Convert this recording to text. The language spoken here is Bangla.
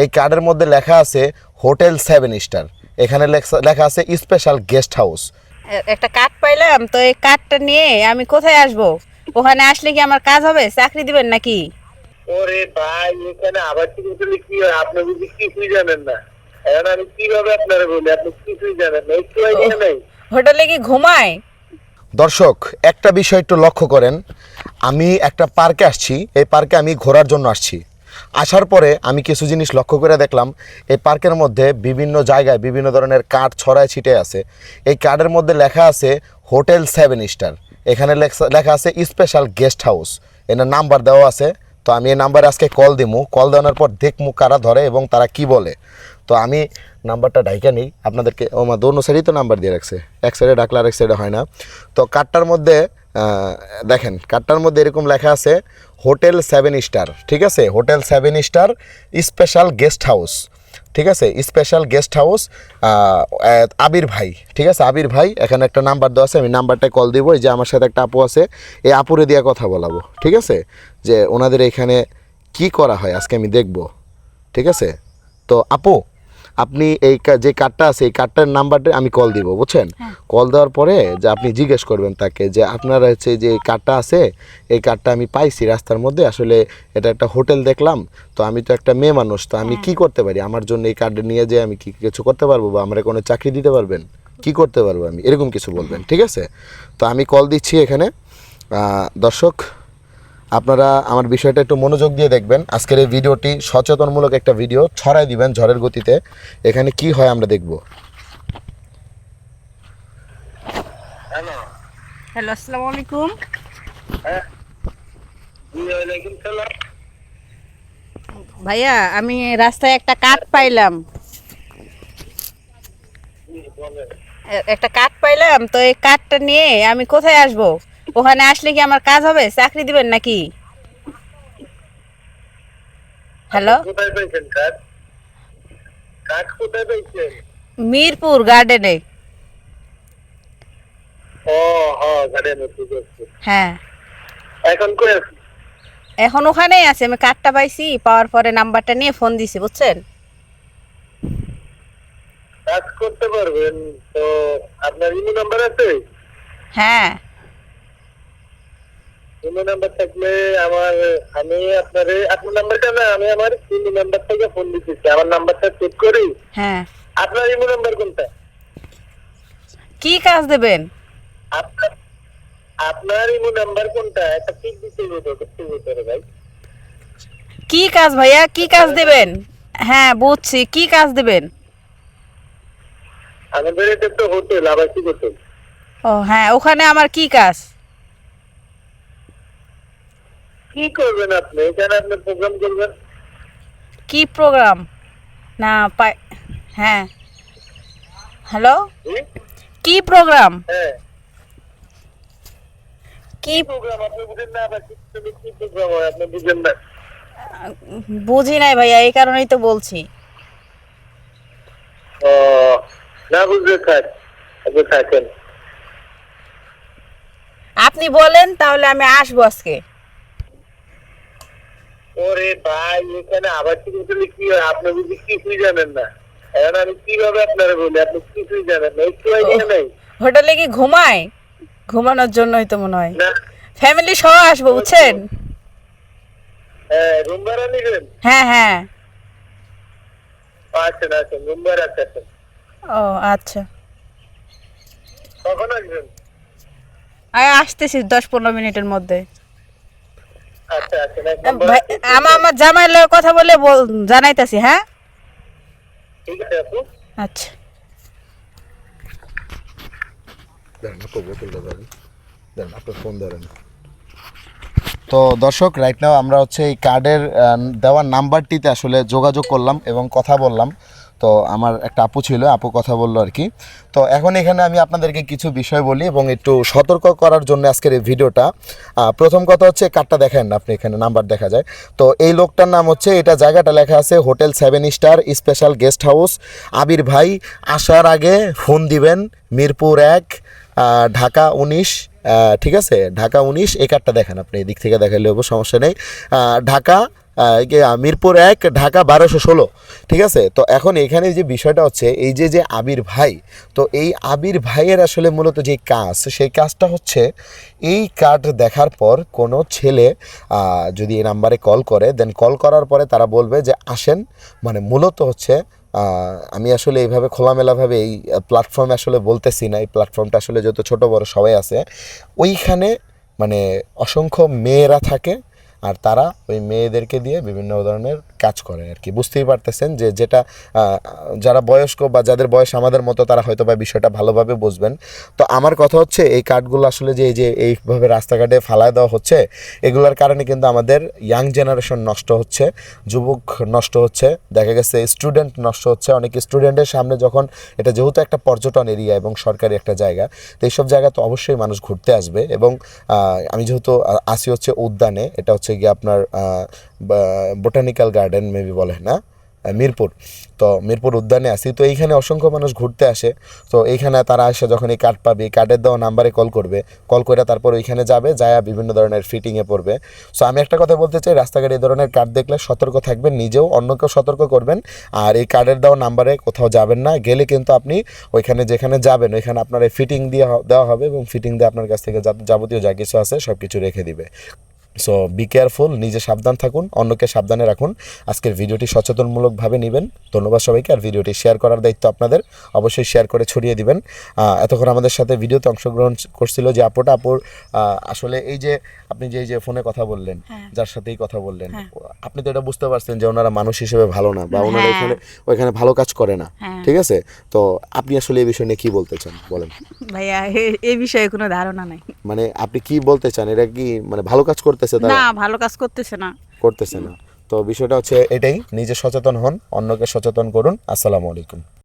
এই কার্ডের মধ্যে লেখা আছে হোটেল সেভেন স্টার। এখানে লেখা- লেখা আছে স্পেশাল গেস্ট হাউস। একটা কার্ড পাইলাম তো এই কার্ডটা নিয়ে আমি কোথায় আসব? ওখানে আসলে কি আমার কাজ হবে? চাকরি দিবেন নাকি? ওরে ভাই এখানে আবার কি হয়? আপনি যদি কিছুই জানেন না। এখন আমি কীভাবে আপনারা বলি? আপনি কিছুই জানেন না। একটু আইডিয়া নেই? হোটেলে কি ঘুমায়? দর্শক একটা বিষয় একটু লক্ষ্য করেন। আমি একটা পার্কে আসছি। এই পার্কে আমি ঘোরার জন্য আসছি। আসার পরে আমি কিছু জিনিস লক্ষ্য করে দেখলাম, এই পার্কের মধ্যে বিভিন্ন জায়গায় বিভিন্ন ধরনের কাঠ ছড়ায় ছিটে আছে। এই কার্ডের মধ্যে লেখা আছে, হোটেল সেভেন স্টার। এখানে লেখা- আছে, স্পেশাল গেস্ট হাউস। এনার নাম্বার দেওয়া আছে। তো আমি এই নাম্বারে আজকে কল দিমু। কল দেওয়ার পর দেখমু কারা ধরে এবং তারা কি বলে। তো আমি নাম্বারটা ডাইকা নিই। আপনাদেরকে ও মা, দোনো সাইডই তো নাম্বার দিয়ে রাখছে। এক সাইডে ডাকলে আর এক সাইডে হয় না। তো কার্ডটার মধ্যে দেখেন, কার্ডটার মধ্যে এরকম লেখা আছে, হোটেল সেভেন স্টার, ঠিক আছে? Hotel seven star, special guest house, ঠিক আছে? স্পেশাল গেস্ট হাউস আবির ভাই, ঠিক আছে? আবির ভাই, এখানে একটা নাম্বার দেওয়া আছে, আমি নাম্বারটায় কল দিব যে আমার সাথে একটা আপু আছে, এই আপুরে দিয়ে কথা বলাবো, ঠিক আছে? যে ওনাদের এখানে কি করা হয়, আজকে আমি দেখব, ঠিক আছে? তো আপু আপনি এই যে কার্ডটা আছে এই কার্ডটার নাম্বারটা আমি কল দিব বুঝছেন? কল দেওয়ার পরে যে আপনি জিজ্ঞেস করবেন তাকে যে আপনার হচ্ছে যে এই কার্ডটা আছে এই কার্ডটা আমি পাইছি রাস্তার মধ্যে আসলে এটা একটা হোটেল দেখলাম তো আমি তো একটা মেয়ে মানুষ তো আমি কি করতে পারি? আমার জন্য এই কার্ড নিয়ে যে আমি কি কিছু করতে পারব বা আমার কোনো চাকরি দিতে পারবেন? কি করতে পারব আমি? এরকম কিছু বলবেন ঠিক আছে? তো আমি কল দিচ্ছি এখানে। দর্শক আপনারা আমার বিষয়টা একটু মনোযোগ দিয়ে দেখবেন। আজকের এই ভিডিওটি সচেতনমূলক একটা ভিডিও ছড়াই দিবেন ঝড়ের গতিতে। এখানে কি হয় আমরা দেখব। হ্যালো হ্যালো আসসালামু আলাইকুম হ্যাঁ ভাইয়া আমি রাস্তায় একটা কার্ড পাইলাম। একটা কার্ড পাইলাম তো এই কার্ডটা নিয়ে আমি কোথায় আসব? ওখানে আসলে কি আমার কাজ হবে? চাকরি দিবেন নাকি? হ্যালো মিরপুর গার্ডেনে হ্যাঁ। এখন ওখানেই আছে আমি কার্ডটা পাইছি পাওয়ার পরে নাম্বারটা নিয়ে ফোন দিছি বুঝছেন? কাজ করতে পারবেন তো আপনার ইমো নাম্বার আছে? হ্যাঁ। ইমো নাম্বার থাকলে আমার আমি আপনারে আপনার নাম্বারটা না আমি আমার ইমো নাম্বার থেকে ফোন দিতেছি আমার নাম্বারটা চেক করি। হ্যাঁ। আপনার ইমো নাম্বার কোনটা? কি কাজ দেবেন? আপনার আপনার ইমো নাম্বার কোনটা? একটা পিক দিতে হবে করতে হবে ভাই। কি কাজ ভাইয়া? কি কাজ দেবেন? হ্যাঁ বুঝছি। কি কাজ দেবেন? আমাদের এটা তো হোটেল আবাসিক হোটেল ও হ্যাঁ ওখানে আমার কি কাজ? কি করবেন আপনি? এখানে আপনি প্রোগ্রাম করবেন? কি প্রোগ্রাম না হ্যাঁ। হ্যালো কি প্রোগ্রাম হ্যাঁ। কি প্রোগ্রাম আপনি বুঝেন না কি প্রোগ্রাম হয়? আপনি বুঝেন না। বুঝি নাই ভাইয়া এই কারণেই তো বলছি। ও না বুঝতে থাক। আপনি থাকেন। আপনি বলেন তাহলে আমি আসব আজকে। ওরে ভাই এখানে আবাসিক হোটেলে কি হয়? আপনি যদি কিছুই জানেন না। এখন আমি কীভাবে আপনারা বলি? আপনি কিছুই জানেন না। একটু আইডিয়া নেই? হোটেলে কি ঘুমায়? ঘুমানোর জন্যই তো মনে হয়। ফ্যামিলি সহ আসব বুঝছেন? হ্যাঁ রুম ভাড়া নিবেন? হ্যাঁ হ্যাঁ। রুম ভাড়া আছেন ও আচ্ছা। কখন আসবেন? আসতেছি দশ পনেরো মিনিটের মধ্যে আচ্ছা আছেন এক নম্বর ভাই আমার আমার জামাইয়ের লগে কথা বলে জানাইতাছি হ্যাঁ? ঠিক আছে আপু। আচ্ছা। ফোন ধরেন। তো দর্শক রাইট নাও আমরা হচ্ছে এই কার্ডের দেওয়ার নাম্বারটিতে আসলে যোগাযোগ করলাম এবং কথা বললাম। তো আমার একটা আপু ছিল, আপু কথা বলল আর কি। তো এখন এখানে আমি আপনাদেরকে কিছু বিষয় বলি এবং একটু সতর্ক করার জন্য আজকের এই ভিডিওটা। প্রথম কথা হচ্ছে কার্ডটা দেখেন আপনি এখানে, নাম্বার দেখা যায়। তো এই লোকটার নাম হচ্ছে, এটা জায়গাটা লেখা আছে hotel seven star special guest house. Abir ভাই, আসার আগে ফোন দিবেন, মিরপুর এক। ঢাকা উনিশ ঠিক আছে? ঢাকা উনিশ, এই কার্ডটা দেখেন আপনি, এদিক থেকে দেখালে হব, সমস্যা নেই। ঢাকা মিরপুর এক, ঢাকা বারোশো ষোলো, ঠিক আছে? তো এখন এখানে যে বিষয়টা হচ্ছে, এই যে যে আবির ভাই, তো এই আবির ভাইয়ের আসলে মূলত যে কাজ, সেই কাজটা হচ্ছে, এই কার্ড দেখার পর কোনো ছেলে যদি এই নাম্বারে কল করে দেন কল করার পরে তারা বলবে যে, আসেন মানে মূলত হচ্ছে আমি আসলে এইভাবে খোলামেলাভাবে এই প্ল্যাটফর্মে আসলে বলতেছি না, এই প্ল্যাটফর্মটা আসলে যত ছোট বড় সবাই আছে, ওইখানে মানে অসংখ্য মেয়েরা থাকে আর তারা ওই মেয়েদেরকে দিয়ে বিভিন্ন ধরনের কাজ করে আর কি। বুঝতেই পারতেছেন যে যেটা যারা বয়স্ক বা যাদের বয়স আমাদের মতো, তারা হয়তো বা বিষয়টা ভালোভাবে বুঝবেন। তো আমার কথা হচ্ছে, এই কার্ডগুলো আসলে যে, এই যে, এইভাবে রাস্তাঘাটে ফালায় দেওয়া হচ্ছে, এগুলোর কারণে কিন্তু আমাদের ইয়াং জেনারেশন নষ্ট হচ্ছে, যুবক নষ্ট হচ্ছে, দেখা গেছে স্টুডেন্ট নষ্ট হচ্ছে। অনেক স্টুডেন্টের সামনে যখন, এটা যেহেতু একটা পর্যটন এরিয়া এবং সরকারি একটা জায়গা, তো এইসব জায়গা তো অবশ্যই মানুষ ঘুরতে আসবে এবং আমি যেহেতু আসি হচ্ছে উদ্যানে, এটা হচ্ছে গিয়ে আপনার বোটানিক্যাল গার্ডেন মেবি বলে, না? মিরপুর। তো মিরপুর উদ্যানে আসি তো এইখানে অসংখ্য মানুষ ঘুরতে আসে। তো এইখানে তারা আসে যখন এই কার্ড পাবে, এই কার্ডের দেওয়া নাম্বারে কল করবে। কল করে তারপর ওইখানে যাবে, যায় বিভিন্ন ধরনের ফিটিংয়ে পড়বে। সো আমি একটা কথা বলতে চাই, রাস্তাঘাটে এই ধরনের কার্ড দেখলে সতর্ক থাকবেন, নিজেও অন্যকেও সতর্ক করবেন। আর এই কার্ডের দেওয়া নাম্বারে কোথাও যাবেন না, গেলে কিন্তু আপনি ওইখানে যেখানে যাবেন, ওইখানে আপনার ফিটিং দিয়ে দেওয়া হবে এবং ফিটিং দিয়ে আপনার কাছ থেকে যাবতীয় যা কিছু আছে সব কিছু রেখে দিবে। সো বি কেয়ারফুল নিজে সাবধান থাকুন অন্যকে সাবধানে রাখুন। আজকের ভিডিওটি সচেতনমূলকভাবে নেবেন। ধন্যবাদ সবাইকে আর ভিডিওটি শেয়ার করার দায়িত্ব আপনাদের। অবশ্যই শেয়ার করে ছড়িয়ে দিবেন। এতক্ষণ আমাদের সাথে ভিডিওতে অংশগ্রহণ করছিল যে আপুটা আপুর আসলে এই যে আপনি যে এই যে ফোনে কথা বললেন হ্যাঁ। যার সাথেই কথা বললেন হ্যাঁ। আপনি তো এটা বুঝতে পারছেন যে ওনারা মানুষ হিসেবে ভালো না বা ওনারা হ্যাঁ। এখানে ওইখানে ভালো কাজ করে না। ঠিক আছে? তো আপনি আসলে এই বিষয় নিয়ে কি বলতে চান? বলেন। ভাইয়া এই বিষয়ে কোনো ধারণা নাই। মানে আপনি কি বলতে চান? এটা কি মানে ভালো কাজ করতেছে না ভালো কাজ করতেছে না। করতেছে না। তো বিষয়টা হচ্ছে এটাই নিজে সচেতন হন অন্যকে সচেতন করুন। আসসালামু আলাইকুম।